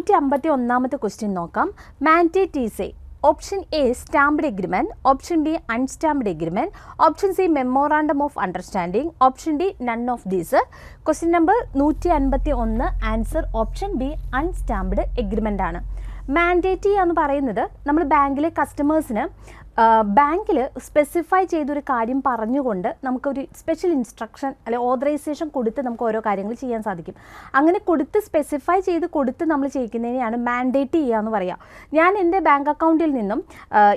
നൂറ്റി അമ്പത്തി ഒന്നാമത്തെ ക്വസ്റ്റ്യൻ നോക്കാം മാൻറ്റേറ്റീസെ option A stamped agreement option B unstamped agreement option C memorandum of understanding option D none of these question number നൂറ്റി അൻപത്തി ഒന്ന് answer option B unstamped agreement ആണ് മാൻഡേറ്റി എന്ന് പറയുന്നത് നമ്മൾ ബാങ്കിലെ കസ്റ്റമേഴ്സിന് ബാങ്കിൽ സ്പെസിഫൈ ചെയ്തൊരു കാര്യം പറഞ്ഞുകൊണ്ട് നമുക്കൊരു സ്പെഷ്യൽ ഇൻസ്ട്രക്ഷൻ അല്ലെ ഓതറൈസേഷൻ കൊടുത്ത് നമുക്ക് ഓരോ കാര്യങ്ങൾ ചെയ്യാൻ സാധിക്കും അങ്ങനെ കൊടുത്ത് സ്പെസിഫൈ ചെയ്ത് കൊടുത്ത് നമ്മൾ ചെയ്യിക്കുന്നതിനെയാണ് മാൻഡേറ്റ് ചെയ്യുക എന്ന് പറയുക ഞാൻ എൻ്റെ ബാങ്ക് അക്കൗണ്ടിൽ നിന്നും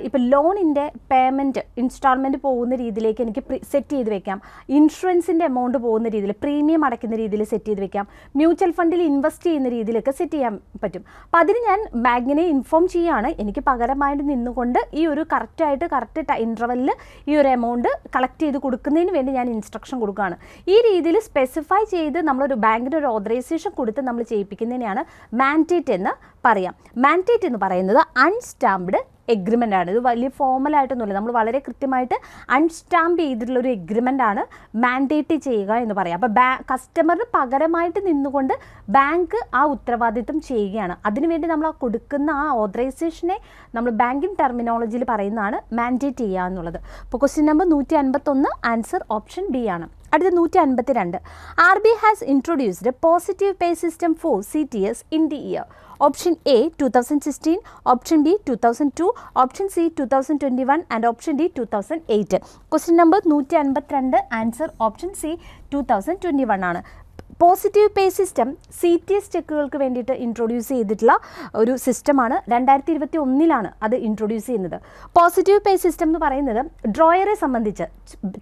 ഇപ്പോൾ ലോണിൻ്റെ പേയ്മെൻറ്റ് ഇൻസ്റ്റാൾമെൻറ്റ് പോകുന്ന രീതിയിലേക്ക് എനിക്ക് സെറ്റ് ചെയ്ത് വെക്കാം ഇൻഷുറൻസിൻ്റെ എമൗണ്ട് പോകുന്ന രീതിയിൽ പ്രീമിയം അടയ്ക്കുന്ന രീതിയിൽ സെറ്റ് ചെയ്ത് വെക്കാം മ്യൂച്വൽ ഫണ്ടിൽ ഇൻവെസ്റ്റ് ചെയ്യുന്ന രീതിയിലൊക്കെ സെറ്റ് ചെയ്യാൻ പറ്റും അപ്പോൾ അതിന് ഞാൻ ബാങ്കിനെ ഇൻഫോം ചെയ്യുകയാണ് എനിക്ക് പകരമായിട്ട് നിന്നുകൊണ്ട് ഈ ഒരു കറക്റ്റായി കൃത്യമായിട്ട് കറക്റ്റ് ഇൻ്റർവെല്ലിൽ ഈ ഒരു എമൗണ്ട് കളക്ട് ചെയ്ത് കൊടുക്കുന്നതിന് വേണ്ടി ഞാൻ ഇൻസ്ട്രക്ഷൻ കൊടുക്കുകയാണ് ഈ രീതിയിൽ സ്പെസിഫൈ ചെയ്ത് നമ്മളൊരു ബാങ്കിൻ്റെ ഒരു ഓതറൈസേഷൻ കൊടുത്ത് നമ്മൾ ചെയ്യിപ്പിക്കുന്നതിനെയാണ് മാൻഡേറ്റ് എന്ന് പറയാം മാൻഡേറ്റ് എന്ന് പറയുന്നത് അൺസ്റ്റാമ്പ്ഡ് എഗ്രിമെൻ്റ് ആണ് ഇത് വലിയ ഫോമലായിട്ടൊന്നുമില്ല നമ്മൾ വളരെ കൃത്യമായിട്ട് അൺസ്റ്റാമ്പ് ചെയ്തിട്ടുള്ള ഒരു എഗ്രിമെൻ്റ് ആണ് മാൻഡേറ്റ് ചെയ്യുക എന്ന് പറയാം അപ്പോൾ ബാ കസ്റ്റമറിന് പകരമായിട്ട് നിന്നുകൊണ്ട് ബാങ്ക് ആ ഉത്തരവാദിത്വം ചെയ്യുകയാണ് അതിനുവേണ്ടി നമ്മൾ ആ കൊടുക്കുന്ന ആ ഓതറൈസേഷനെ നമ്മൾ ബാങ്കിങ് ടെർമിനോളജിയിൽ പറയുന്നതാണ് മാൻഡേറ്റ് ചെയ്യുക എന്നുള്ളത് അപ്പോൾ ക്വസ്റ്റ്യൻ നമ്പർ നൂറ്റി അൻപത്തൊന്ന് ആൻസർ ഓപ്ഷൻ ബി ആണ് അടുത്ത നൂറ്റി അൻപത്തി രണ്ട് R B has introduced positive pay system for C T S in the year option A two thousand sixteen option B two thousand two option C two thousand twenty one and option D two thousand eight question number നൂറ്റി അൻപത്തിരണ്ട് answer option C two thousand twenty one ആണ് positive pay system C T S ചെക്കുകൾക്ക് വേണ്ടിയിട്ട് introduce ചെയ്തിട്ടുള്ള ഒരു സിസ്റ്റമാണ് രണ്ടായിരത്തി ഇരുപത്തി ഒന്നിലാണ് അത് ഇൻട്രൊഡ്യൂസ് ചെയ്യുന്നത് പോസിറ്റീവ് പേ സിസ്റ്റം എന്ന് പറയുന്നത് ഡ്രോയറെ സംബന്ധിച്ച്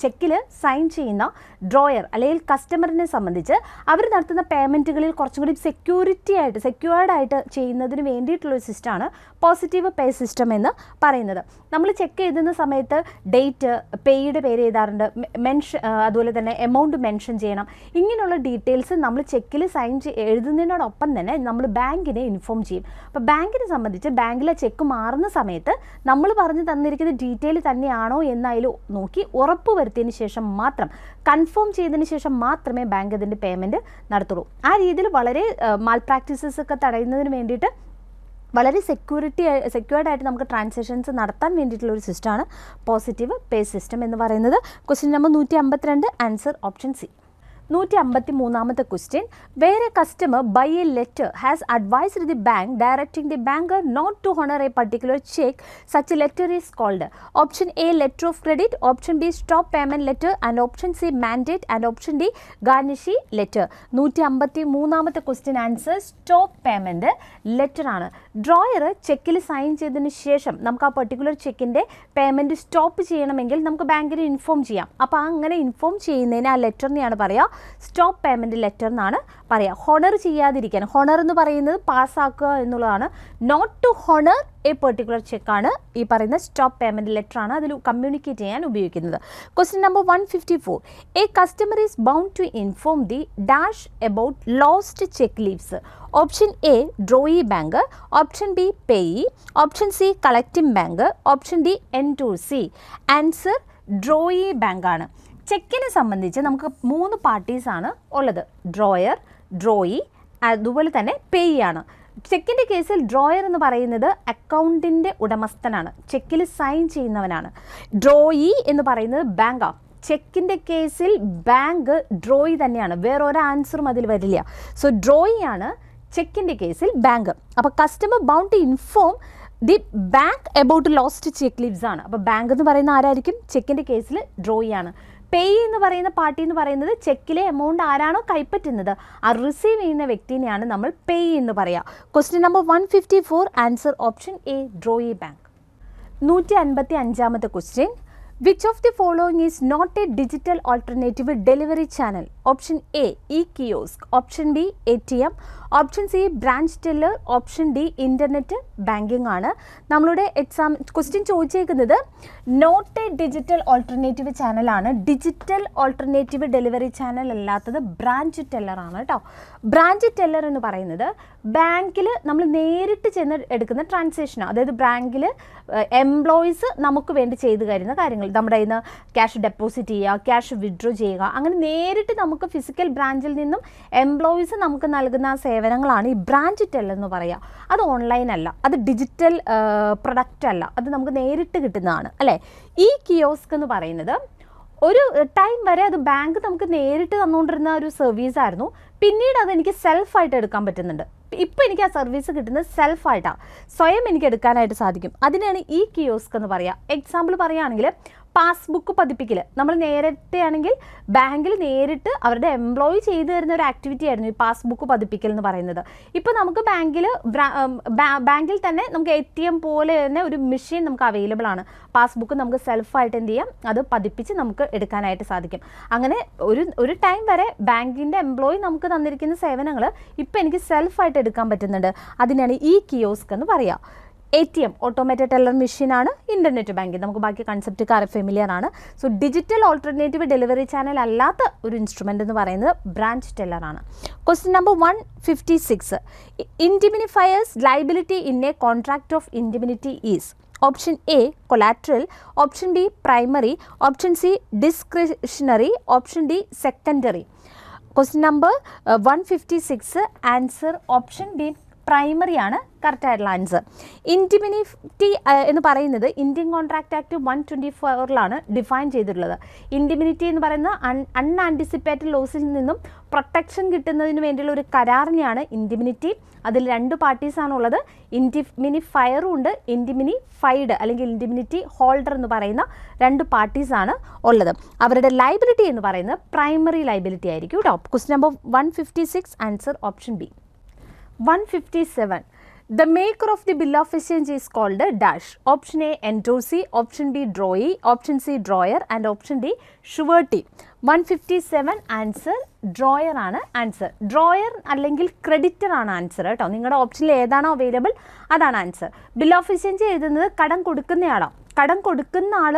ചെക്കിൽ സൈൻ ചെയ്യുന്ന ഡ്രോയർ അല്ലെങ്കിൽ കസ്റ്റമറിനെ സംബന്ധിച്ച് അവർ നടത്തുന്ന പേയ്മെൻറ്റുകളിൽ കുറച്ചും കൂടി സെക്യൂരിറ്റി ആയിട്ട് സെക്യൂർഡ് ആയിട്ട് ചെയ്യുന്നതിന് വേണ്ടിയിട്ടുള്ള ഒരു സിസ്റ്റമാണ് പോസിറ്റീവ് പേ സിസ്റ്റം എന്ന് പറയുന്നത് നമ്മൾ ചെക്ക് എഴുതുന്ന സമയത്ത് ഡേറ്റ് പേയുടെ പേര് എഴുതാറുണ്ട് മെൻഷൻ അതുപോലെ തന്നെ എമൗണ്ട് മെൻഷൻ ചെയ്യണം ഇങ്ങനെയുള്ള ഡീറ്റെയിൽസ് ഡീറ്റെയിൽസ് നമ്മൾ ചെക്കിൽ സൈൻ എഴുതുന്നതിനോടൊപ്പം തന്നെ നമ്മൾ ബാങ്കിനെ ഇൻഫോം ചെയ്യും അപ്പോൾ ബാങ്കിനെ സംബന്ധിച്ച് ബാങ്കിലെ ചെക്ക് മാറുന്ന സമയത്ത് നമ്മൾ പറഞ്ഞു തന്നിരിക്കുന്ന ഡീറ്റെയിൽ തന്നെയാണോ എന്നതിൽ നോക്കി ഉറപ്പ് വരുത്തിയതിന് ശേഷം മാത്രം കൺഫേം ചെയ്തതിന് ശേഷം മാത്രമേ ബാങ്ക് അതിൻ്റെ പേയ്മെൻറ്റ് നടത്തുള്ളൂ ആ രീതിയിൽ വളരെ മാൽ പ്രാക്ടീസസ് ഒക്കെ തടയുന്നതിന് വേണ്ടിയിട്ട് വളരെ സെക്യൂരിറ്റി സെക്യൂർഡ് ആയിട്ട് നമുക്ക് ട്രാൻസാക്ഷൻസ് നടത്താൻ വേണ്ടിയിട്ടുള്ള ഒരു സിസ്റ്റമാണ് പോസിറ്റീവ് പേ സിസ്റ്റം എന്ന് പറയുന്നത് ക്വസ്റ്റ്യൻ നമ്പർ നൂറ്റി അമ്പത്തിരണ്ട് ആൻസർ ഓപ്ഷൻ സി നൂറ്റി അമ്പത്തി മൂന്നാമത്തെ ക്വസ്റ്റ്യൻ വേറെ customer by a letter has advised the bank directing the banker not to honour a particular cheque such letter is called option A letter of credit option B stop payment letter and option C mandate and option D garnishee letter നൂറ്റി അമ്പത്തി മൂന്നാമത്തെ question answer stop payment letter ആണ് drawer ചെക്കിൽ sign ചെയ്തതിന് ശേഷം നമുക്ക് ആ particular ചെക്കിൻ്റെ പേയ്മെൻറ്റ് സ്റ്റോപ്പ് ചെയ്യണമെങ്കിൽ നമുക്ക് ബാങ്കിനെ ഇൻഫോം ചെയ്യാം അപ്പോൾ അങ്ങനെ ഇൻഫോം ചെയ്യുന്നതിന് ആ ലെറ്ററിനെയാണ് പറയുക സ്റ്റോപ്പ് പേയ്മെൻറ്റ് ലെറ്റർ എന്നാണ് പറയുക ഹൊണർ ചെയ്യാതിരിക്കാൻ ഹൊണർ എന്ന് പറയുന്നത് പാസ്സാക്കുക എന്നുള്ളതാണ് not to honour a particular ചെക്കാണ് ഈ പറയുന്ന സ്റ്റോപ്പ് പേയ്മെൻറ്റ് ലെറ്റർ ആണ് അതിൽ കമ്മ്യൂണിക്കേറ്റ് ചെയ്യാൻ ഉപയോഗിക്കുന്നത് question number one fifty four a customer is bound to inform the dash about lost cheque leaves option A drawee bank option B payee option C collecting bank option D N to C answer drawee ബാങ്കാണ് ചെക്കിനെ സംബന്ധിച്ച് നമുക്ക് മൂന്ന് പാർട്ടീസാണ് ഉള്ളത് drawer drawee അതുപോലെ തന്നെ payee ആണ് ചെക്കിൻ്റെ കേസിൽ ഡ്രോയർ എന്ന് പറയുന്നത് അക്കൗണ്ടിൻ്റെ ഉടമസ്ഥനാണ് ചെക്കിൽ സൈൻ ചെയ്യുന്നവനാണ് ഡ്രോയി എന്ന് പറയുന്നത് ബാങ്കാണ് ചെക്കിൻ്റെ കേസിൽ ബാങ്ക് ഡ്രോയി തന്നെയാണ് വേറെ ഒരു ആൻസറും അതിൽ വരില്ല സോ ഡ്രോയി ആണ് ചെക്കിൻ്റെ കേസിൽ ബാങ്ക് അപ്പോൾ customer bound to inform the bank about lost cheque leaves ആണ് അപ്പോൾ ബാങ്ക് എന്ന് പറയുന്ന ആരായിരിക്കും ചെക്കിൻ്റെ കേസിൽ ഡ്രോയി ആണ് പേ എന്ന് പറയുന്ന പാർട്ടി എന്ന് പറയുന്നത് ചെക്കിലെ എമൗണ്ട് ആരാണോ കൈപ്പറ്റുന്നത് ആ റിസീവ് ചെയ്യുന്ന വ്യക്തിനെയാണ് നമ്മൾ പേ എന്ന് പറയുക question number one fifty four answer option A drawee bank നൂറ്റി അൻപത്തി അഞ്ചാമത്തെ question which of the following is not a digital alternative delivery channel option A E kiosk option B A T M option C branch teller option D internet banking ആണ് നമ്മളുടെ exam question ചോദിച്ചേക്കുന്നത് not a digital alternative ചാനലാണ് digital alternative delivery channel അല്ലാത്തത് branch ടെല്ലറാണ് ആണ് കേട്ടോ branch teller എന്ന് പറയുന്നത് ബാങ്കിൽ നമ്മൾ നേരിട്ട് ചെന്ന് എടുക്കുന്ന ട്രാൻസാക്ഷനാണ് അതായത് ബാങ്കിൽ എംപ്ലോയീസ് നമുക്ക് വേണ്ടി ചെയ്തു തരുന്ന കാര്യങ്ങൾ നമ്മുടെ കയ്യിൽ നിന്ന് ക്യാഷ് ഡെപ്പോസിറ്റ് ചെയ്യുക ക്യാഷ് വിഡ്രോ ചെയ്യുക അങ്ങനെ നേരിട്ട് നമുക്ക് ഫിസിക്കൽ ബ്രാഞ്ചിൽ നിന്നും എംപ്ലോയീസ് നമുക്ക് നൽകുന്ന സേവനങ്ങളാണ് ഈ ബ്രാഞ്ച് ടെൽ എന്ന് പറയുക അത് ഓൺലൈൻ അല്ല അത് ഡിജിറ്റൽ പ്രൊഡക്റ്റ് അല്ല അത് നമുക്ക് നേരിട്ട് കിട്ടുന്നതാണ് അല്ലേ ഈ കിയോസ്ക് എന്ന് പറയുന്നത് ഒരു ടൈം വരെ അത് ബാങ്ക് നമുക്ക് നേരിട്ട് തന്നുകൊണ്ടിരുന്ന ഒരു സർവീസായിരുന്നു പിന്നീട് അതെനിക്ക് സെൽഫായിട്ട് എടുക്കാൻ പറ്റുന്നുണ്ട് ഇപ്പോൾ എനിക്ക് ആ സർവീസ് കിട്ടുന്നത് സെൽഫായിട്ടാണ് സ്വയം എനിക്ക് എടുക്കാനായിട്ട് സാധിക്കും അതിനാണ് ഈ കിയോസ്ക് എന്ന് പറയുക എക്സാമ്പിൾ പറയുകയാണെങ്കിൽ പാസ്ബുക്ക് പതിപ്പിക്കൽ നമ്മൾ നേരത്തെ ആണെങ്കിൽ ബാങ്കിൽ നേരിട്ട് അവരുടെ എംപ്ലോയി ചെയ്തു തരുന്ന ഒരു ആക്ടിവിറ്റി ആയിരുന്നു ഈ പാസ്ബുക്ക് പതിപ്പിക്കൽ എന്ന് പറയുന്നത് ഇപ്പോൾ നമുക്ക് ബാങ്കിൽ ബാങ്കിൽ തന്നെ നമുക്ക് എ ടി എം പോലെ തന്നെ ഒരു മെഷീൻ നമുക്ക് അവൈലബിൾ ആണ് പാസ്ബുക്ക് നമുക്ക് സെൽഫായിട്ട് എന്ത് ചെയ്യാം അത് പതിപ്പിച്ച് നമുക്ക് എടുക്കാനായിട്ട് സാധിക്കും അങ്ങനെ ഒരു ഒരു ടൈം വരെ ബാങ്കിൻ്റെ എംപ്ലോയി നമുക്ക് തന്നിരിക്കുന്ന സേവനങ്ങൾ ഇപ്പോൾ എനിക്ക് സെൽഫായിട്ട് എടുക്കാൻ പറ്റുന്നുണ്ട് അതിനാണ് ഈ കിയോസ്ക് എന്ന് പറയുക A T M automatic teller മെഷീനാണ് ഇൻ്റർനെറ്റ് ബാങ്കിങ് നമുക്ക് ബാക്കി കൺസെപ്റ്റ് കാർ ഫെമിലിയർ ആണ് so digital alternative delivery channel അല്ലാത്ത ഒരു ഇൻസ്ട്രുമെൻ്റ് എന്ന് പറയുന്നത് branch ടെല്ലറാണ് question number one fifty six indemnifier's liability in a contract of indemnity is option A collateral option B primary option C discretionary option D secondary question number one fifty six answer option B primary ആണ് കറക്റ്റായിട്ടുള്ള answer indemnity എന്ന് പറയുന്നത് Indian contract act one twenty ഫോറിലാണ് define ചെയ്തിട്ടുള്ളത് indemnity എന്ന് പറയുന്ന അൺ അൺആൻറ്റിസിപ്പേറ്റഡ് ലോസിൽ നിന്നും protection കിട്ടുന്നതിന് വേണ്ടിയുള്ള ഒരു കരാറിനെയാണ് ഇൻറ്റിമിനിറ്റി അതിൽ രണ്ട് ഉള്ളത് ഇൻറ്റിമിനി ഫയറും ഉണ്ട് ഇൻറ്റിമിനി ഫൈഡ് അല്ലെങ്കിൽ ഇൻറ്റിമിനിറ്റി ഹോൾഡർ എന്ന് പറയുന്ന രണ്ട് പാർട്ടീസാണ് ഉള്ളത് അവരുടെ ലൈബിലിറ്റി എന്ന് പറയുന്നത് പ്രൈമറി ലൈബിലിറ്റി ആയിരിക്കും കേട്ടോ question number one fifty six answer option B 157. The maker of the bill of exchange is called dash. Option A endorsee, option B drawee, option C drawer and option D surety. 157 answer drawer ആണ് answer drawer അല്ലെങ്കിൽ creditor ആണ് answer കേട്ടോ നിങ്ങളുടെ ഓപ്ഷനിൽ ഏതാണോ available അതാണ് answer bill of exchange എഴുതുന്നത് കടം കൊടുക്കുന്നയാളാണ് കടം കൊടുക്കുന്ന ആൾ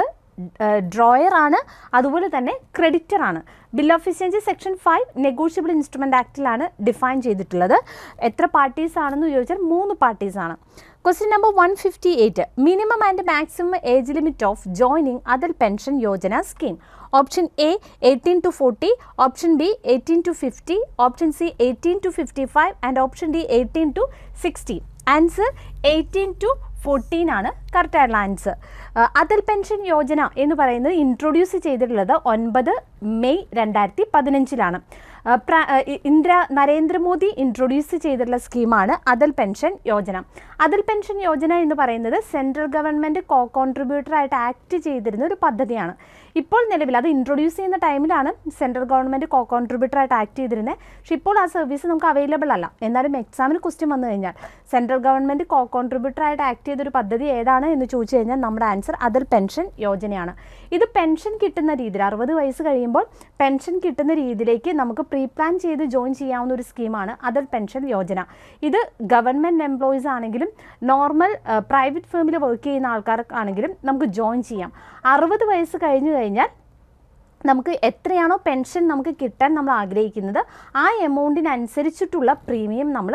ഡ്രോയറാണ് അതുപോലെ തന്നെ ക്രെഡിറ്ററാണ് bill of exchange section five negotiable instrument ആക്ടിലാണ് define ചെയ്തിട്ടുള്ളത് എത്ര പാർട്ടീസ് ആണെന്ന് ചോദിച്ചാൽ മൂന്ന് പാർട്ടീസാണ് question number one fifty eight minimum and maximum age limit of joining Atal pension Yojana scheme option A eighteen to forty option B eighteen to fifty option C eighteen to fifty five and option D eighteen to sixty answer eighteen to fourteen ആണ് കറക്റ്റായിട്ടുള്ള answer അതൽ pension Yojana എന്ന് പറയുന്നത് introduce ചെയ്തിട്ടുള്ളത് ഒൻപത് May രണ്ടായിരത്തി പതിനഞ്ചിലാണ് uh, uh, ഇന്ദ്ര Narendra Modi introduce ചെയ്തിട്ടുള്ള സ്കീമാണ് അതൽ പെൻഷൻ യോജന അതൽ പെൻഷൻ യോജന എന്ന് പറയുന്നത് സെൻട്രൽ ഗവൺമെൻറ് കോ കോൺട്രിബ്യൂട്ടറായിട്ട് ആക്ട് ചെയ്തിരുന്ന ഒരു പദ്ധതിയാണ് ഇപ്പോൾ നിലവിൽ അത് ഇൻട്രൊഡ്യൂസ് ചെയ്യുന്ന ടൈമിലാണ് സെൻട്രൽ ഗവൺമെൻറ് കോ ആയിട്ട് ആക്ട് ചെയ്തിരുന്നത് പക്ഷേ ഇപ്പോൾ ആ സർവീസ് നമുക്ക് അവൈലബിൾ അല്ല എന്നാലും എക്സാമിന് ക്വസ്റ്റ്യൻ വന്നു കഴിഞ്ഞാൽ സെൻട്രൽ ഗവൺമെൻറ് കോ ആയിട്ട് ആക്ട് ചെയ്തൊരു പദ്ധതി ഏതാണ് എന്ന് ചോദിച്ചു കഴിഞ്ഞാൽ നമ്മുടെ ആൻസർ അതിൽ പെൻഷൻ യോജനയാണ് ഇത് പെൻഷൻ കിട്ടുന്ന രീതിയിൽ അറുപത് വയസ്സ് കഴിയുമ്പോൾ പെൻഷൻ കിട്ടുന്ന രീതിയിലേക്ക് നമുക്ക് പ്രീ പ്ലാൻ ചെയ്ത് ജോയിൻ ചെയ്യാവുന്ന ഒരു സ്കീമാണ് അതിൽ പെൻഷൻ യോജന ഇത് ഗവൺമെൻറ് എംപ്ലോയീസ് ആണെങ്കിലും നോർമൽ പ്രൈവറ്റ് ഫേമിൽ വർക്ക് ചെയ്യുന്ന ആൾക്കാർക്കാണെങ്കിലും നമുക്ക് ജോയിൻ ചെയ്യാം അറുപത് വയസ്സ് കഴിഞ്ഞു കഴിഞ്ഞാൽ നമുക്ക് എത്രയാണോ പെൻഷൻ നമുക്ക് കിട്ടാൻ നമ്മൾ ആഗ്രഹിക്കുന്നത് ആ എമൗണ്ടിനനുസരിച്ചിട്ടുള്ള പ്രീമിയം നമ്മൾ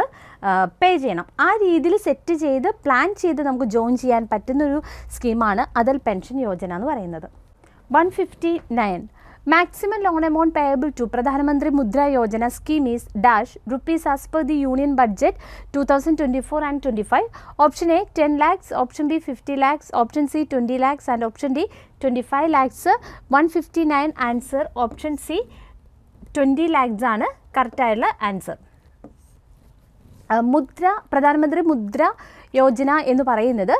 പേ ചെയ്യണം ആ രീതിയിൽ സെറ്റ് ചെയ്ത് പ്ലാൻ ചെയ്ത് നമുക്ക് ജോയിൻ ചെയ്യാൻ പറ്റുന്നൊരു സ്കീമാണ് അതൽ പെൻഷൻ യോജന എന്ന് പറയുന്നത് one fifty nine maximum loan amount payable to Pradhan Mantri Mudra Yojana scheme is dash rupees as per the union budget two thousand twenty four and twenty five option A ten lakhs option B fifty lakhs option C twenty lakhs and option D twenty five lakhs one fifty nine answer option C twenty lakhs ആണ് കറക്റ്റായുള്ള answer മുദ്ര പ്രധാനമന്ത്രി മുദ്ര യോജന എന്ന് പറയുന്നത്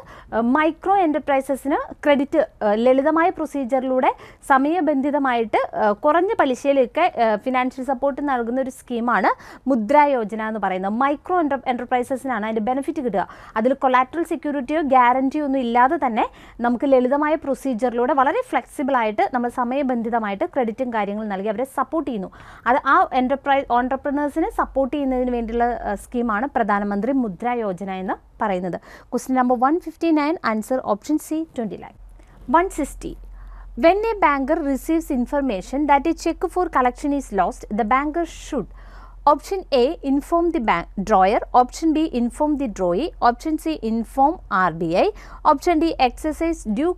micro എൻ്റർപ്രൈസസിന് credit ലളിതമായ പ്രൊസീജിയറിലൂടെ സമയബന്ധിതമായിട്ട് കുറഞ്ഞ പലിശയിലൊക്കെ financial support നൽകുന്ന ഒരു സ്കീമാണ് മുദ്ര യോജന എന്ന് പറയുന്നത് മൈക്രോ എൻ്റർ എൻ്റർപ്രൈസസിനാണ് അതിൻ്റെ ബെനിഫിറ്റ് കിട്ടുക അതിൽ കൊളാറ്ററൽ സെക്യൂരിറ്റിയോ ഗ്യാരൻറ്റിയോ ഒന്നും ഇല്ലാതെ തന്നെ നമുക്ക് ലളിതമായ പ്രൊസീജിയറിലൂടെ വളരെ ഫ്ലെക്സിബിളായിട്ട് നമ്മൾ സമയബന്ധിതമായിട്ട് ക്രെഡിറ്റും കാര്യങ്ങളും നൽകി അവരെ സപ്പോർട്ട് ചെയ്യുന്നു അത് ആ എൻ്റർപ്രൈ ഓൺടർപ്രണേഴ്സിനെ സപ്പോർട്ട് ചെയ്യുന്നതിന് വേണ്ടിയുള്ള സ്കീമാണ് പ്രധാനമന്ത്രി മുദ്ര യോജന എന്ന് പറയുന്നത് പറയുന്നത് question number one fifty nine answer option C twenty line one sixty when a banker receives information that a cheque for collection is lost the banker should option A inform the bank drawer option B inform the drawee option C inform R B I option D exercise due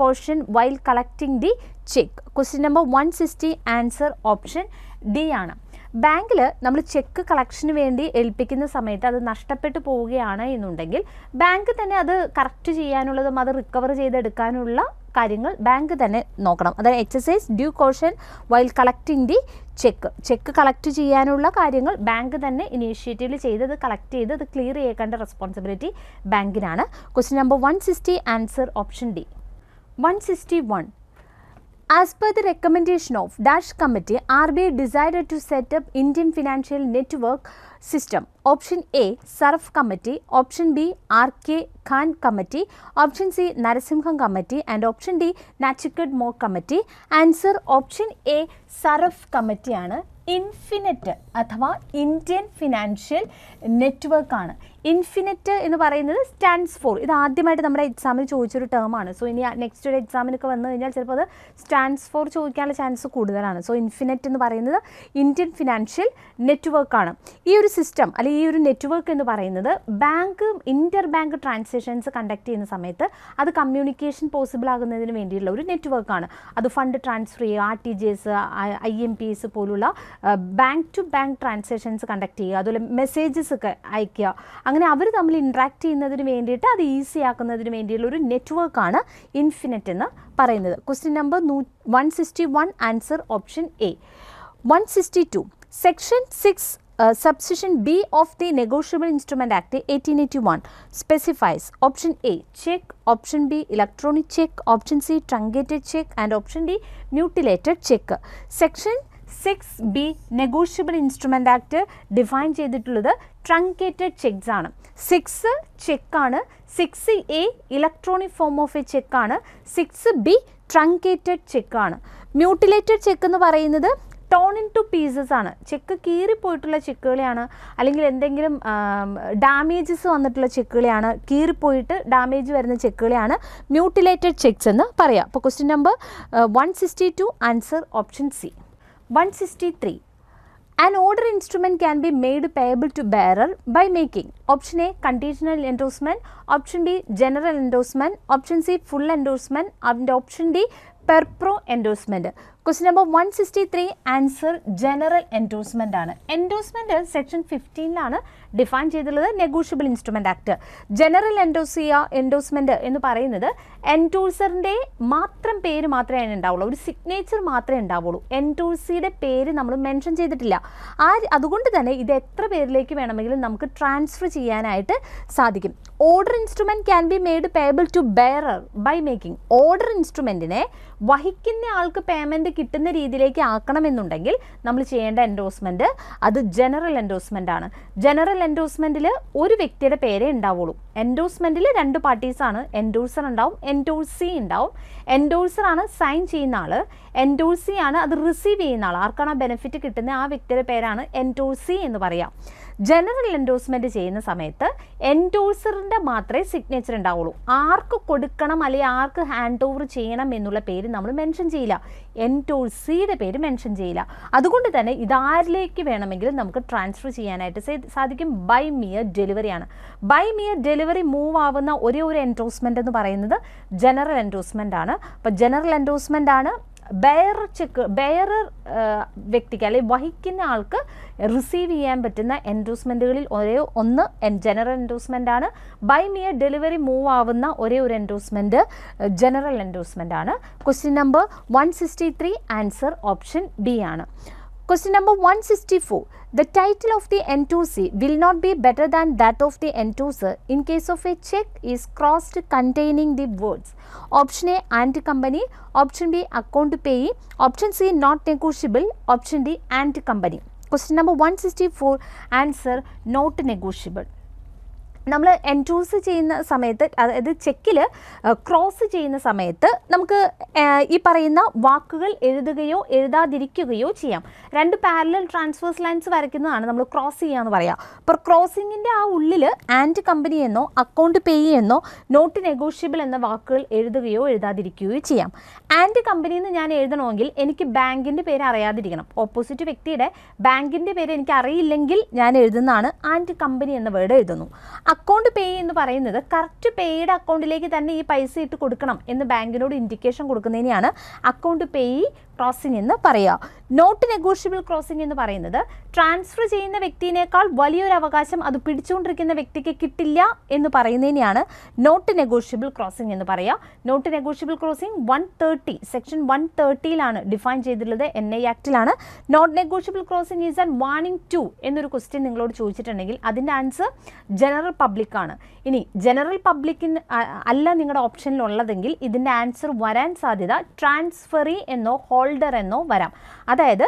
caution while collecting the cheque question number one sixty answer option D ആണ് ബാങ്കിൽ നമ്മൾ check കളക്ഷന് വേണ്ടി ഏൽപ്പിക്കുന്ന സമയത്ത് അത് നഷ്ടപ്പെട്ടു പോവുകയാണ് എന്നുണ്ടെങ്കിൽ ബാങ്ക് തന്നെ അത് കറക്റ്റ് ചെയ്യാനുള്ളതും അത് റിക്കവർ ചെയ്തെടുക്കാനുള്ള കാര്യങ്ങൾ ബാങ്ക് തന്നെ നോക്കണം അതായത് exercise due caution while collecting the cheque cheque collect ചെയ്യാനുള്ള കാര്യങ്ങൾ ബാങ്ക് തന്നെ ഇനീഷ്യേറ്റീവിൽ ചെയ്ത് അത് കളക്ട് ചെയ്ത് അത് ക്ലിയർ ചെയ്യേണ്ട responsibility ബാങ്കിനാണ് question number one sixty answer option D one sixty one As per the recommendation of DASH committee, RBI decided to set up Indian Financial Network System. Option A, SARF committee. Option B, RK Khan committee. Option C, Narasimhan committee. And option D, Nachikad Moore committee. Answer option A, SARF committee Infinite, INFINET Indian Financial Network. നെറ്റ്വർക്കാണ് INFINET എന്ന് പറയുന്നത് stands for ഇത് ആദ്യമായിട്ട് നമ്മുടെ എക്സാമിൽ ചോദിച്ചൊരു ടേമാണ് so ഇനി next ഒരു എക്സാമിനൊക്കെ വന്നു കഴിഞ്ഞാൽ ചിലപ്പോൾ അത് സ്റ്റാൻഡ്സ് ഫോർ ചോദിക്കാനുള്ള ചാൻസ് കൂടുതലാണ് സോ ഇൻഫിനിറ്റ് എന്ന് പറയുന്നത് ഇന്ത്യൻ ഫിനാൻഷ്യൽ നെറ്റ്വർക്കാണ് ഈ ഒരു സിസ്റ്റം അല്ലെങ്കിൽ ഈ ഒരു നെറ്റ്വർക്ക് എന്ന് പറയുന്നത് bank inter bank transactions conduct ചെയ്യുന്ന സമയത്ത് അത് കമ്മ്യൂണിക്കേഷൻ പോസിബിൾ ആകുന്നതിന് വേണ്ടിയുള്ള ഒരു നെറ്റ്വർക്കാണ് അത് ഫണ്ട് ട്രാൻസ്ഫർ ചെയ്യുക R T G S I M P S പോലുള്ള bank to bank transactions conduct ചെയ്യുക അതുപോലെ മെസ്സേജസ് ഒക്കെ അയയ്ക്കുക അങ്ങനെ അവർ തമ്മിൽ ഇൻട്രാക്ട് ചെയ്യുന്നതിന് വേണ്ടിയിട്ട് അത് ഈസി ആക്കുന്നതിന് വേണ്ടിയുള്ള ഒരു നെറ്റ്വർക്കാണ് ഇൻഫിനിറ്റ് എന്ന് പറയുന്നത് question number one sixty one answer option A one sixty two section six subsection B of the negotiable instrument act eighteen eighty one specifies option A cheque option B electronic cheque option C truncated cheque and option D mutilated cheque section six B negotiable instrument act define ചെയ്തിട്ടുള്ളത് truncated cheques ആണ് six cheque ആണ് six A electronic form of a cheque ആണ് six B truncated check ആണ് mutilated cheque എന്ന് പറയുന്നത് torn in to pieces ആണ് cheque കീറിപ്പോയിട്ടുള്ള ചെക്കുകളെയാണ് അല്ലെങ്കിൽ എന്തെങ്കിലും ഡാമേജസ് വന്നിട്ടുള്ള ചെക്കുകളെയാണ് കീറിപ്പോയിട്ട് ഡാമേജ് വരുന്ന ചെക്കുകളെയാണ് മ്യൂട്ടിലേറ്റഡ് ചെക്സ് എന്ന് പറയാം അപ്പോൾ question number one sixty two answer option C 163. An order instrument can be made payable to bearer by making option A conditional endorsement, option B general endorsement, option C full endorsement, and option D per pro endorsement question number 163 answer general endorsement endorsement endorsement section 15. Define ചെയ്തിട്ടുള്ളത് negotiable instrument act general എൻഡോസിയ endorsement എന്ന് പറയുന്നത് എൻഡോഴ്സറിന്റെ മാത്രം പേര് മാത്രമേ അതിന് ഉണ്ടാവുള്ളൂ ഒരു സിഗ്നേച്ചർ മാത്രമേ ഉണ്ടാവുള്ളൂ എൻഡോഴ്സിയുടെ പേര് നമ്മൾ മെൻഷൻ ചെയ്തിട്ടില്ല ആ അതുകൊണ്ട് തന്നെ ഇത് എത്ര പേരിലേക്ക് വേണമെങ്കിലും നമുക്ക് ട്രാൻസ്ഫർ ചെയ്യാനായിട്ട് സാധിക്കും order instrument can be made payable to bearer by making order ഇൻസ്ട്രുമെൻറ്റിനെ വഹിക്കുന്ന ആൾക്ക് പേയ്മെൻറ്റ് കിട്ടുന്ന രീതിയിലേക്ക് ആക്കണമെന്നുണ്ടെങ്കിൽ നമ്മൾ ചെയ്യേണ്ട എൻഡോസ്മെന്റ് അത് ജനറൽ എൻഡോസ്മെന്റ് ആണ് ജനറൽ എൻഡോസ്മെന്റിൽ ഒരു വ്യക്തിയുടെ പേരേ ഉണ്ടാവുള്ളൂ എൻഡോസ്മെന്റിൽ രണ്ട് പാർട്ടീസാണ് എൻഡോഴ്സർ ഉണ്ടാവും എൻഡോഴ്സി ഉണ്ടാവും എൻഡോഴ്സർ ആണ് സൈൻ ചെയ്യുന്ന ആൾ എൻഡോഴ്സി ആണ് അത് റിസീവ് ചെയ്യുന്ന ആൾ ആർക്കാണ് ആ ബെനിഫിറ്റ് കിട്ടുന്ന ആ വ്യക്തിയുടെ പേരാണ് എൻഡോഴ്സി എന്ന് പറയാം ജനറൽ എൻഡോഴ്സ്മെന്റ് ചെയ്യുന്ന സമയത്ത് എൻഡോഴ്സറിന്റെ മാത്രമേ സിഗ്നേച്ചർ ഉണ്ടാവുള്ളൂ ആർക്ക് കൊടുക്കണം അല്ലെങ്കിൽ ആർക്ക് ഹാൻഡ് ഓവർ ചെയ്യണം എന്നുള്ള പേര് നമ്മൾ മെൻഷൻ ചെയ്യില്ല എൻഡോഴ്സിയുടെ പേര് മെൻഷൻ ചെയ്യില്ല അതുകൊണ്ട് തന്നെ ഇതാരിലേക്ക് വേണമെങ്കിലും നമുക്ക് ട്രാൻസ്ഫർ ചെയ്യാനായിട്ട് സാധിക്കും ബൈ മിയർ ഡെലിവറിയാണ് ബൈ മിയർ ഡെലിവറി മൂവ് ആവുന്ന ഒരേ ഒരു എൻഡോഴ്സ്മെന്റ് എന്ന് പറയുന്നത് ജനറൽ എൻഡോഴ്സ്മെന്റ് ആണ് അപ്പോൾ ജനറൽ എൻഡോഴ്സ്മെന്റ് ആണ് ബെയർച്ചക്ക് ബെയറർ വ്യക്തിക്ക് അല്ലെങ്കിൽ വഹിക്കുന്ന ആൾക്ക് റിസീവ് ചെയ്യാൻ പറ്റുന്ന എൻഡോസ്മെൻറ്റുകളിൽ ഒരേ ഒന്ന് ജനറൽ എൻഡോസ്മെൻ്റ് ആണ് ബൈ മിയർ ഡെലിവറി മൂവ് ആവുന്ന ഒരേ ഒരു എൻഡോസ്മെൻറ്റ് ജനറൽ എൻഡോസ്മെൻ്റ് ആണ് question number one sixty three answer option D ആണ് Question number 164. The title of the N2C will not be better than that of the endorser in case of a check is crossed containing the words option A and company, option B account payee, option C not negotiable, option D and company. Question number 164 answer not negotiable. നമ്മൾ എൻട്രൂസ് ചെയ്യുന്ന സമയത്ത് അതായത് ചെക്കിൽ cross ചെയ്യുന്ന സമയത്ത് നമുക്ക് ഈ പറയുന്ന വാക്കുകൾ എഴുതുകയോ എഴുതാതിരിക്കുകയോ ചെയ്യാം രണ്ട് പാരലൽ ട്രാൻസ്ഫേഴ്സ് ലൈൻസ് വരയ്ക്കുന്നതാണ് നമ്മൾ ക്രോസ് ചെയ്യാമെന്ന് എന്ന് അപ്പോൾ ക്രോസിങ്ങിൻ്റെ ആ ഉള്ളിൽ ആൻഡ് കമ്പനി എന്നോ അക്കൗണ്ട് പേ എന്നോ നോട്ട് നെഗോഷ്യബിൾ എന്ന വാക്കുകൾ എഴുതുകയോ എഴുതാതിരിക്കുകയോ ചെയ്യാം ആൻഡ് കമ്പനി എന്ന് ഞാൻ എഴുതണമെങ്കിൽ എനിക്ക് ബാങ്കിൻ്റെ പേര് അറിയാതിരിക്കണം ഓപ്പോസിറ്റ് വ്യക്തിയുടെ ബാങ്കിൻ്റെ പേര് എനിക്ക് അറിയില്ലെങ്കിൽ ഞാൻ എഴുതുന്നതാണ് ആൻഡ് കമ്പനി എന്ന വേർഡ് എഴുതുന്നു അക്കൗണ്ട് പേ എന്ന് പറയുന്നത് കറക്റ്റ് പേയുടെ അക്കൗണ്ടിലേക്ക് തന്നെ ഈ പൈസ ഇട്ട് കൊടുക്കണം എന്ന് ബാങ്കിനോട് ഇൻഡിക്കേഷൻ കൊടുക്കുന്നതിനെയാണ് അക്കൗണ്ട് പേ ക്രോസിംഗ് എന്ന് പറയുക നോട്ട് നെഗോഷ്യബിൾ ക്രോസിംഗ് എന്ന് പറയുന്നത് ട്രാൻസ്ഫർ ചെയ്യുന്ന വ്യക്തിയേക്കാൾ വലിയൊരു അവകാശം അത് പിടിച്ചുകൊണ്ടിരിക്കുന്ന വ്യക്തിക്ക് കിട്ടില്ല എന്ന് പറയുന്നതിനെയാണ് നോട്ട് നെഗോഷ്യബിൾ ക്രോസിംഗ് എന്ന് പറയുക not negotiable crossing one thirty section one തേർട്ടിയിലാണ് define ചെയ്തിട്ടുള്ളത് N I ആക്ടിലാണ് not negotiable crossing is an warning to എന്നൊരു ക്വസ്റ്റ്യൻ നിങ്ങളോട് ചോദിച്ചിട്ടുണ്ടെങ്കിൽ അതിൻ്റെ ആൻസർ ജനറൽ പബ്ലിക്കാണ് ഇനി ജനറൽ പബ്ലിക്കിന് അല്ല നിങ്ങളുടെ ഓപ്ഷനിലുള്ളതെങ്കിൽ ഇതിൻ്റെ ആൻസർ വരാൻ സാധ്യത ട്രാൻസ്ഫറി എന്നോ ഹോൾ ഹോൾഡർ എന്നോ വരാം അതായത്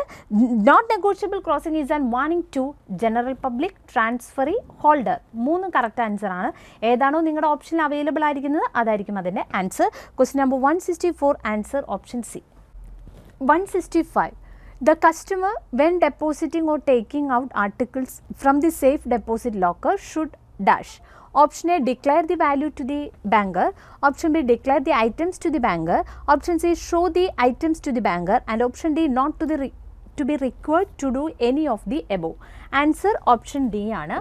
not negotiable crossing is an warning to general public transferee holder മൂന്ന് കറക്റ്റ് ആൻസർ ആണ് ഏതാണോ നിങ്ങളുടെ ഓപ്ഷൻ അവൈലബിൾ ആയിരിക്കുന്നത് അതായിരിക്കും അതിൻ്റെ answer question number one sixty four answer option C one sixty five the customer when depositing or taking out articles from the safe deposit locker should dash Option A declare the value to the banker. Option B declare the items to the banker. Option C show the items to the banker and option D not to the to be required to do any of the above. Answer option D ആണ്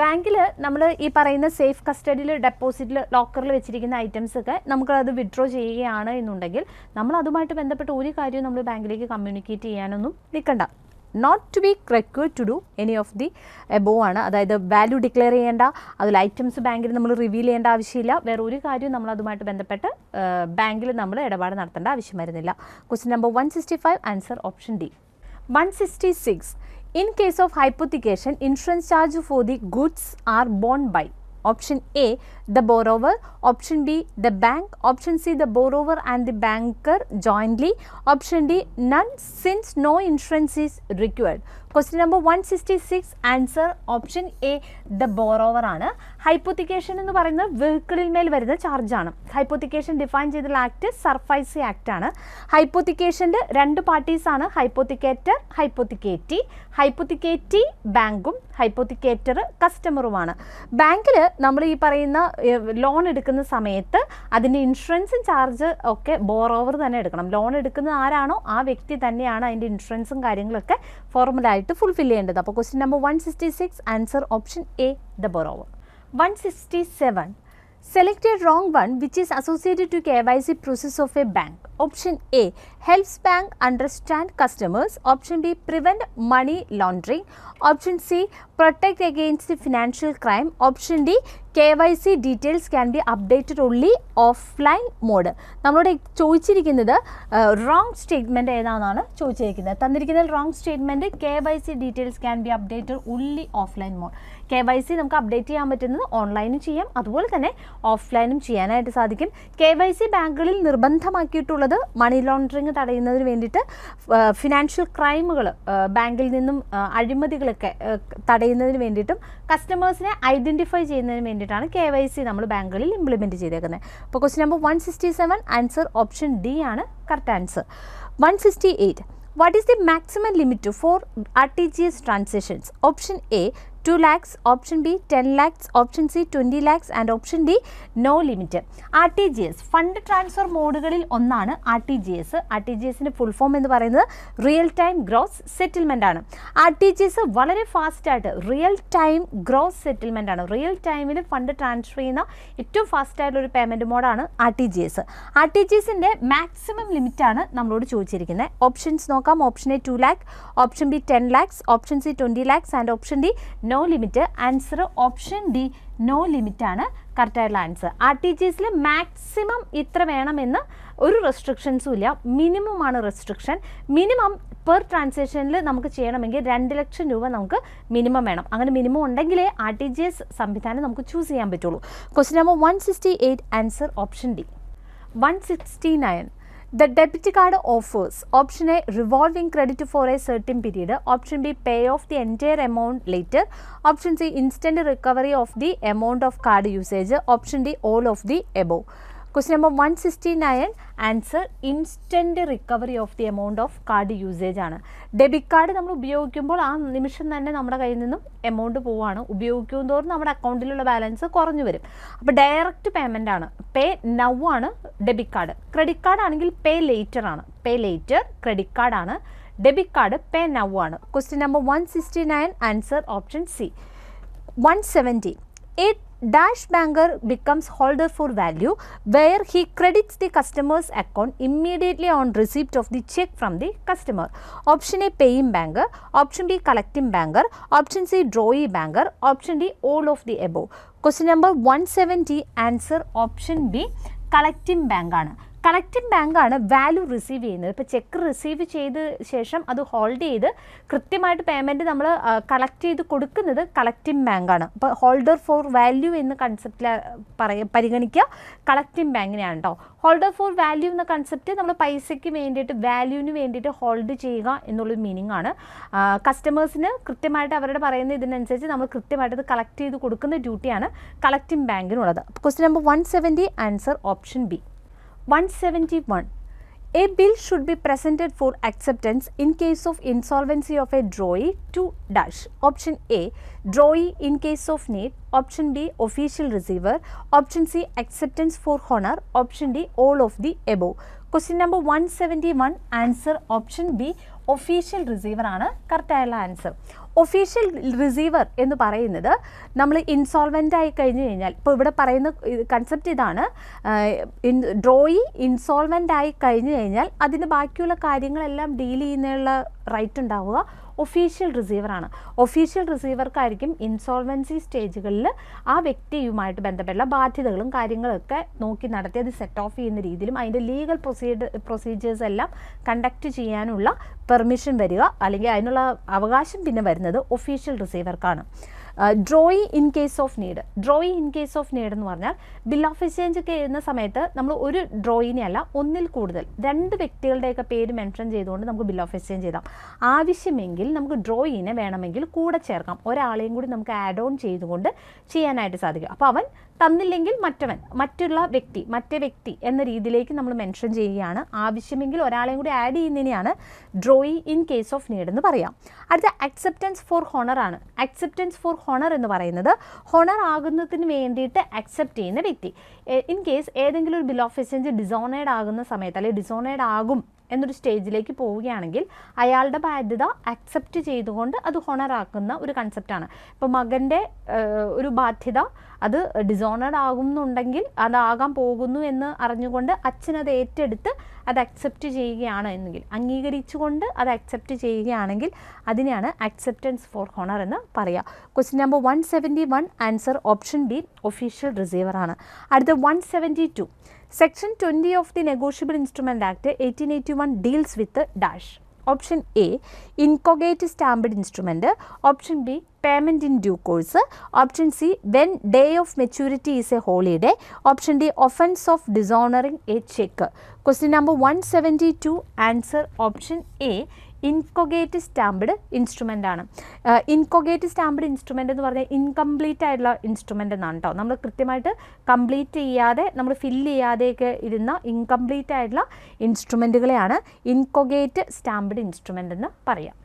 ബാങ്കിൽ നമ്മൾ ഈ പറയുന്ന safe കസ്റ്റഡിയിൽ ഡെപ്പോസിറ്റിൽ ലോക്കറിൽ വെച്ചിരിക്കുന്ന items ഒക്കെ നമുക്ക് അത് വിഡ്രോ ചെയ്യുകയാണ് എന്നുണ്ടെങ്കിൽ നമ്മൾ അതുമായിട്ട് ബന്ധപ്പെട്ട ഒരു കാര്യവും നമ്മൾ ബാങ്കിലേക്ക് കമ്മ്യൂണിക്കേറ്റ് ചെയ്യാനൊന്നും നിൽക്കണ്ട not to be required to do any of the above ആണ് അതായത് വാല്യൂ ഡിക്ലെയർ ചെയ്യേണ്ട അതിൽ ഐറ്റംസ് ബാങ്കിൽ നമ്മൾ റിവീൽ ചെയ്യേണ്ട ആവശ്യമില്ല വേറെ ഒരു കാര്യവും നമ്മൾ അതുമായിട്ട് ബന്ധപ്പെട്ട് ബാങ്കിൽ നമ്മൾ ഇടപാട് നടത്തേണ്ട ആവശ്യം വരുന്നില്ല question number one sixty five answer option D one sixty six in case of hypothecation insurance charge for the goods are borne by option A the borrower, option B the bank, option C the borrower and the banker jointly, option D none since no insurance is required. Question number one sixty six answer option A the borrower ആണ് hypothecation എന്ന് പറയുന്നത് വെഹിക്കിളിൽ മേൽ വരുന്ന ചാർജാണ് hypothecation define ചെയ്തിട്ടുള്ള act SARFAESI act ആണ് ഹൈപ്പോത്തിക്കേഷൻ്റെ രണ്ട് പാർട്ടീസാണ് ഹൈപ്പോത്തിക്കേറ്റർ ഹൈപ്പോത്തിക്കേറ്റി ഹൈപ്പോത്തിക്കേറ്റി ബാങ്കും ഹൈപ്പോത്തിക്കേറ്റർ കസ്റ്റമറുമാണ് ബാങ്കിൽ നമ്മൾ ഈ പറയുന്ന ലോൺ എടുക്കുന്ന സമയത്ത് അതിൻ്റെ ഇൻഷുറൻസും ചാർജ് ഒക്കെ ബോറോവർ തന്നെ എടുക്കണം ലോൺ എടുക്കുന്ന ആരാണോ ആ വ്യക്തി തന്നെയാണ് അതിൻ്റെ ഇൻഷുറൻസും കാര്യങ്ങളൊക്കെ ഫോർമലായിട്ട് ആയിട്ട് ഫുൾഫിൽ ചെയ്യേണ്ടത് അപ്പോൾ question number one sixty six answer option A the borrower one sixty seven select wrong one which is associated to K Y C process of a bank option A helps bank understand customers option B prevent money laundering option C protect against the financial crime option D K Y C details can be updated only offline mode നമ്മളോട് ചോദിച്ചിരിക്കുന്നത് wrong statement ഏതാണെന്നാണ് ചോദിച്ചിരിക്കുന്നത് തന്നിരിക്കുന്ന wrong statement K Y C details can be updated only offline mode K Y C നമുക്ക് update ചെയ്യാൻ പറ്റുന്നത് ഓൺലൈനും ചെയ്യാം അതുപോലെ തന്നെ ഓഫ്ലൈനും ചെയ്യാനായിട്ട് സാധിക്കും കെ വൈ സി ബാങ്കുകളിൽ നിർബന്ധമാക്കിയിട്ടുള്ളത് മണി ലോണ്ടറിങ് തടയുന്നതിന് വേണ്ടിയിട്ട് ഫിനാൻഷ്യൽ ക്രൈമുകൾ ബാങ്കിൽ നിന്നും അഴിമതികളൊക്കെ തടയുന്നത് തടയുന്നതിന് വേണ്ടിയിട്ടും കസ്റ്റമേഴ്സിനെ ഐഡൻറ്റിഫൈ ചെയ്യുന്നതിന് വേണ്ടിയിട്ടാണ് കെ വൈ സി നമ്മൾ ബാങ്കുകളിൽ ഇംപ്ലിമെൻറ്റ് ചെയ്തേക്കുന്നത് അപ്പോൾ question number one sixty seven answer option D ആണ് correct answer one sixty eight what is the maximum limit for R T G S transactions option A two lakhs option B ten lakhs option C twenty lakhs and option D no limit R T G S fund transfer മോഡുകളിൽ ഒന്നാണ് R T G S R T G എസിൻ്റെ full form എന്ന് പറയുന്നത് real time gross settlement ആണ് R T G S വളരെ ഫാസ്റ്റായിട്ട് real time gross settlement ആണ് real ടൈമിൽ fund transfer ചെയ്യുന്ന ഏറ്റവും ഫാസ്റ്റായിട്ടുള്ള ഒരു payment മോഡാണ് R T G S R T G എസിൻ്റെ മാക്സിമം ലിമിറ്റാണ് നമ്മളോട് ചോദിച്ചിരിക്കുന്നത് ഓപ്ഷൻസ് നോക്കാം option A two lakh option B ten lakhs option C twenty lakhs and option D no no limit answer option D no ലിമിറ്റാണ് കറക്റ്റായിട്ടുള്ള answer R T G എസിൽ maximum ഇത്ര വേണമെന്ന് ഒരു റെസ്ട്രിക്ഷൻസും ഇല്ല മിനിമമാണ് റെസ്ട്രിക്ഷൻ മിനിമം പെർ ട്രാൻസാക്ഷനിൽ നമുക്ക് ചെയ്യണമെങ്കിൽ രണ്ട് ലക്ഷം രൂപ നമുക്ക് മിനിമം വേണം അങ്ങനെ മിനിമം ഉണ്ടെങ്കിലേ ആർ ടി ജി എസ് സംവിധാനം നമുക്ക് ചൂസ് ചെയ്യാൻ പറ്റുള്ളൂ question number one sixty eight answer option D one sixty nine The debit card offers option A, revolving credit for a certain period, option B, pay off the entire amount later, option C, instant recovery of the amount of card usage, option D, all of the above. Question number 169 answer instant recovery of the amount of card usage ആണ് debit card നമ്മൾ ഉപയോഗിക്കുമ്പോൾ ആ നിമിഷം തന്നെ നമ്മുടെ കയ്യിൽ നിന്നും amount പോവുകയാണ് ഉപയോഗിക്കും തോറും നമ്മുടെ അക്കൗണ്ടിലുള്ള ബാലൻസ് കുറഞ്ഞു വരും അപ്പോൾ ഡയറക്റ്റ് പേയ്മെൻ്റ് ആണ് പേ നൗ ആണ് ഡെബിറ്റ് കാർഡ് ക്രെഡിറ്റ് കാർഡ് ആണെങ്കിൽ പേ ലേറ്റർ ആണ് പേ ലേറ്റർ ക്രെഡിറ്റ് കാർഡ് ആണ് ഡെബിറ്റ് കാർഡ് പേ നൗ ആണ് question number one sixty nine answer option C one seventy A Dash Banker becomes holder for value where he credits the customer's account immediately on receipt of the check from the customer. Option A paying banker, option B collecting banker, option C drawee banker, option D all of the above. Question number 170 answer option B collecting banker. Collecting ബാങ്കാണ് value receive ചെയ്യുന്നത് ഇപ്പോൾ check receive ചെയ്ത ശേഷം അത് hold ചെയ്ത് കൃത്യമായിട്ട് payment നമ്മൾ collect ചെയ്ത് കൊടുക്കുന്നത് കളക്റ്റിംഗ് ബാങ്കാണ് അപ്പോൾ ഹോൾഡർ ഫോർ വാല്യൂ എന്ന കൺസെപ്റ്റിൽ പറയ പരിഗണിക്കുക കളക്റ്റിംഗ് ബാങ്കിനെയാണ് കേട്ടോ ഹോൾഡർ ഫോർ വാല്യൂ എന്ന കൺസെപ്റ്റ് നമ്മൾ പൈസയ്ക്ക് വേണ്ടിയിട്ട് വാല്യൂവിന് വേണ്ടിയിട്ട് ഹോൾഡ് ചെയ്യുക എന്നുള്ളൊരു മീനിങ് ആണ് കസ്റ്റമേഴ്സിന് കൃത്യമായിട്ട് അവരുടെ പറയുന്ന ഇതിനനുസരിച്ച് നമ്മൾ കൃത്യമായിട്ട് അത് കളക്ട് ചെയ്ത് കൊടുക്കുന്ന ഡ്യൂട്ടിയാണ് collecting ബാങ്കിനുള്ളത് question number one seventy answer option B 171. A bill should be presented for acceptance in case of insolvency of a drawee to dash. Option A, drawee in case of need. Option B, official receiver. Option C, acceptance for honor. Option D, all of the above. question number 171 answer option b official receiver ആണ് റിസീവറാണ് കറക്റ്റായുള്ള answer official receiver എന്ന് പറയുന്നത് നമ്മൾ insolvent ആയി കഴിഞ്ഞു കഴിഞ്ഞാൽ ഇപ്പോൾ ഇവിടെ പറയുന്ന കൺസെപ്റ്റ് ഇതാണ് ഡ്രോയി ഇൻസോൾവെൻ്റ് ആയി കഴിഞ്ഞു കഴിഞ്ഞാൽ അതിന് ബാക്കിയുള്ള കാര്യങ്ങളെല്ലാം ഡീൽ ചെയ്യുന്നതിനുള്ള റൈറ്റ് ഉണ്ടാവുക ഒഫീഷ്യൽ റിസീവറാണ് ഒഫീഷ്യൽ റിസീവർക്കായിരിക്കും ഇൻസോൾവൻസി സ്റ്റേജുകളിൽ ആ വ്യക്തിയുമായിട്ട് ബന്ധപ്പെട്ട ബാധ്യതകളും കാര്യങ്ങളൊക്കെ നോക്കി നടത്തി അത് സെറ്റ് ഓഫ് ചെയ്യുന്ന രീതിയിലും അതിൻ്റെ ലീഗൽ പ്രൊസീഡ് പ്രൊസീജിയേഴ്സ് എല്ലാം കണ്ടക്ട് ചെയ്യാനുള്ള പെർമിഷൻ വരിക അല്ലെങ്കിൽ അതിനുള്ള അവകാശം പിന്നെ വരുന്നത് വരുന്നത് official റിസീവർക്കാണ് drawee in case of need drawee in case of need എന്ന് പറഞ്ഞാൽ ബിൽ ഓഫ് എക്സ്ചേഞ്ച് ഒക്കെ എഴുതുന്ന സമയത്ത് നമ്മൾ ഒരു ഡ്രോയിനെ അല്ല ഒന്നിൽ കൂടുതൽ രണ്ട് വ്യക്തികളുടെയൊക്കെ പേര് മെൻഷൻ ചെയ്തുകൊണ്ട് നമുക്ക് ബിൽ ഓഫ് എക്സ്ചേഞ്ച് ചെയ്താം ആവശ്യമെങ്കിൽ നമുക്ക് ഡ്രോയിനെ വേണമെങ്കിൽ കൂടെ ചേർക്കാം ഒരാളെയും കൂടി നമുക്ക് ആഡ് ഓൺ ചെയ്തുകൊണ്ട് ചെയ്യാനായിട്ട് സാധിക്കും അപ്പോൾ അവൻ തന്നില്ലെങ്കിൽ മറ്റവൻ മറ്റുള്ള വ്യക്തി മറ്റേ വ്യക്തി എന്ന രീതിയിലേക്ക് നമ്മൾ മെൻഷൻ ചെയ്യുകയാണ് ആവശ്യമെങ്കിൽ ഒരാളെയും കൂടി add ചെയ്യുന്നതിനെയാണ് drawee in case of need എന്ന് പറയാം അടുത്ത അക്സെപ്റ്റൻസ് ഫോർ ഹോണർ ആണ് അക്സെപ്റ്റൻസ് ഫോർ ഹോണർ എന്ന് പറയുന്നത് ഹോണർ ആകുന്നതിന് വേണ്ടിയിട്ട് അക്സെപ്റ്റ് ചെയ്യുന്ന വ്യക്തി ഇൻ കേസ് ഏതെങ്കിലും ഒരു ബിൽ ഓഫ് എക്സ്ചേഞ്ച് ഡിസോണേഡ് ആകുന്ന സമയത്ത് അല്ലെങ്കിൽ ഡിസോണേഡ് ആകും എന്നൊരു സ്റ്റേജിലേക്ക് പോവുകയാണെങ്കിൽ അയാളുടെ ബാധ്യത അക്സെപ്റ്റ് ചെയ്തുകൊണ്ട് അത് ഹൊണറാക്കുന്ന ഒരു കൺസെപ്റ്റാണ് ഇപ്പോൾ മകൻ്റെ ഒരു ബാധ്യത അത് ഡിസോണേഡ് ആകുന്നുണ്ടെങ്കിൽ അതാകാൻ പോകുന്നു എന്ന് അറിഞ്ഞുകൊണ്ട് അച്ഛനത് ഏറ്റെടുത്ത് അത് അക്സെപ്റ്റ് ചെയ്യുകയാണ് എന്നെങ്കിൽ അംഗീകരിച്ചുകൊണ്ട് അത് അക്സെപ്റ്റ് ചെയ്യുകയാണെങ്കിൽ അതിനെയാണ് അക്സെപ്റ്റൻസ് ഫോർ ഹോണർ എന്ന് പറയുക question number one seventy one answer option B official receiver ആണ് അടുത്ത one seventy two section twenty of the negotiable instrument act eighteen eighty one deals with dash Option A, incognito stamped instrument. Option B, payment in due course. Option C, when day of maturity is a holiday. Option D, offense of dishonoring a check. Question number 172, answer option A. Inchoate stamped instrument ആണ് inchoate stamped instrument എന്ന് പറഞ്ഞാൽ incomplete ആയിട്ടുള്ള instrument എന്നാണ് കേട്ടോ നമ്മൾ കൃത്യമായിട്ട് complete ചെയ്യാതെ നമ്മൾ ഫില്ല് ചെയ്യാതെയൊക്കെ ഇരുന്ന ഇൻകംപ്ലീറ്റ് ആയിട്ടുള്ള ഇൻസ്ട്രുമെൻറ്റുകളെയാണ് ഇൻകൊഗേറ്റ് സ്റ്റാമ്പ്ഡ് ഇൻസ്ട്രുമെൻ്റ് എന്ന് പറയാം